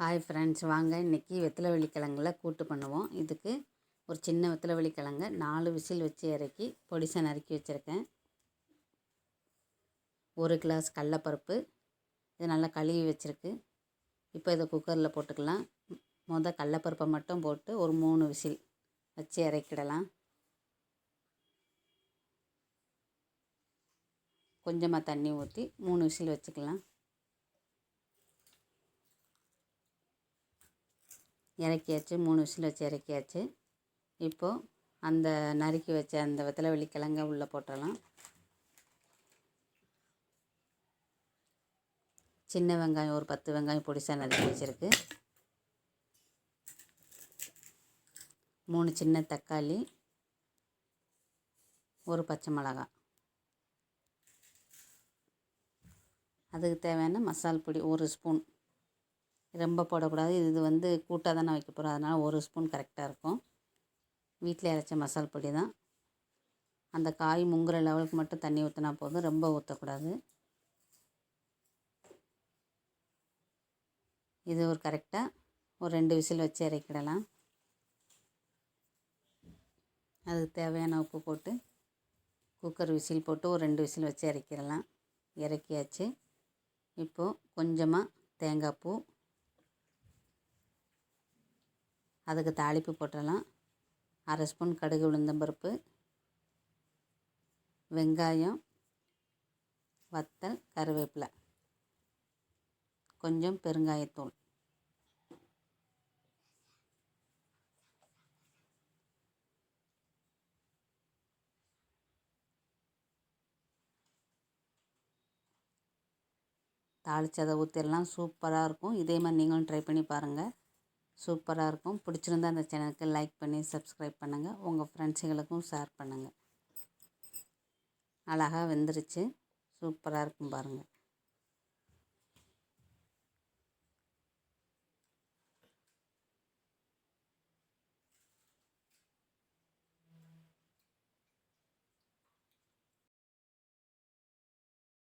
Hi friends வாங்க. இன்றைக்கி வெத்தலை வெள்ளிக்கிழங்கில் கூட்டு பண்ணுவோம். இதுக்கு ஒரு சின்ன வெத்தலை வெள்ளிக்கிழங்க நாலு விசில் வச்சு இறக்கி பொடிசை நறுக்கி வச்சுருக்கேன். ஒரு கிளாஸ் கடலப்பருப்பு. இது நல்லா கழுவி வச்சுருக்கு. இப்போ இதை குக்கரில் போட்டுக்கலாம். மொதல் கடலப்பருப்பை மட்டும் போட்டு ஒரு மூணு விசில் வச்சு இறக்கிடலாம். கொஞ்சமாக தண்ணி ஊற்றி மூணு விசில் வச்சுக்கலாம். இறக்கியாச்சு மூணு விசில் வச்சு இறக்கியாச்சு. இப்போது அந்த நறுக்கி வச்ச அந்த வெத்தலை வெள்ளிக்கிழங்க உள்ளே போட்டுடலாம் சின்ன வெங்காயம் ஒரு பத்து வெங்காயம் பொடிசாக நறுக்கி வச்சுருக்கு. மூணு சின்ன தக்காளி ஒரு பச்சை மிளகாய் அதுக்கு தேவையான மசால் பொடி ஒரு ஸ்பூன். ரொம்ப போடக்கூடாது. இது வந்து கூட்டாக தானே வைக்க போகிறோம் அதனால் ஒரு ஸ்பூன் கரெக்டாக இருக்கும். வீட்டில் அரைச்ச மசால் பொடி தான். அந்த காய் முங்குற லெவலுக்கு மட்டும் தண்ணி ஊற்றினா போதும். ரொம்ப ஊற்றக்கூடாது இது ஒரு கரெக்டாக ஒரு ரெண்டு விசில் வச்சு இறக்கிடலாம். அதுக்கு தேவையான உப்பு போட்டு குக்கர் விசில் போட்டு ஒரு ரெண்டு விசில் வச்சு இறக்கிடலாம். இறக்கியாச்சு. இப்போது கொஞ்சமாக தேங்காய் பூ அதுக்கு தாளிப்பு போட்டுடலாம். அரை ஸ்பூன் கடுகு உளுந்தம்பருப்பு வெங்காயம் வத்தல் கருவேப்பிலை. கொஞ்சம் பெருங்காயத்தூள். தாளிச்சதை ஊற்றிடலாம் சூப்பராக இருக்கும். இதே மாதிரி நீங்களும் ட்ரை பண்ணி பாருங்கள் சூப்பராக இருக்கும். பிடிச்சிருந்தா அந்த சேனலுக்கு லைக் பண்ணி சப்ஸ்கிரைப் பண்ணுங்கள் உங்கள் ஃப்ரெண்ட்ஸுங்களுக்கும் ஷேர் பண்ணுங்கள் அழகாக வெந்துருச்சு. சூப்பராக இருக்கும் பாருங்கள்